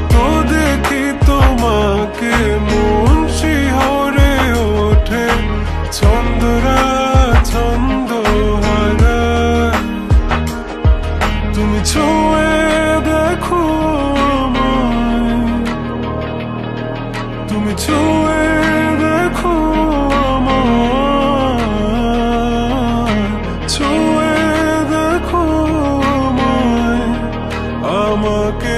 যত দেখি তোমাকে মন শিহরে ওঠে ছন্দরা ছন্দ হারায় তুমি ছুঁয়ে দেখো তুমি ছুঁয়ে দেখো ছুঁয়ে দেখো আমাকে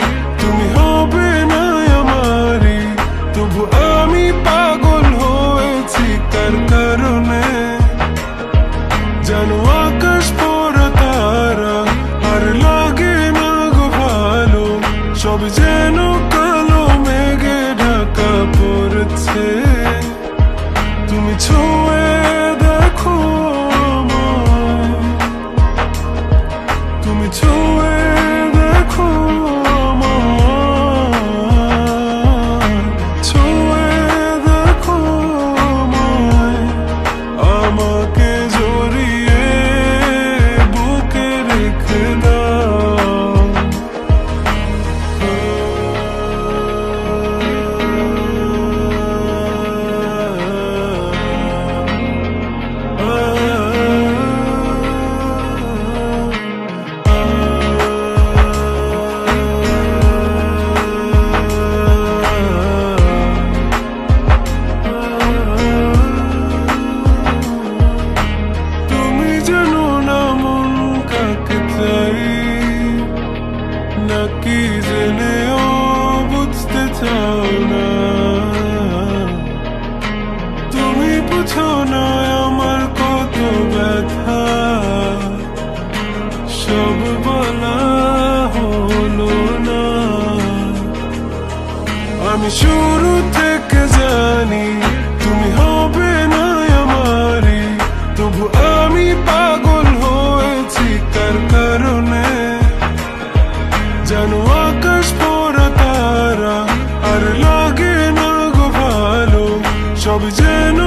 জানো আকাশ তারা আর লাগে না গো ভালো সব যেন শুরু থেকে জানি তুমি হবে না আমারি তবু আমি পাগল হয়েছি তার কারণে জানো আকাশ পড়া তারা আর লাগে না গো ভালো সব যেন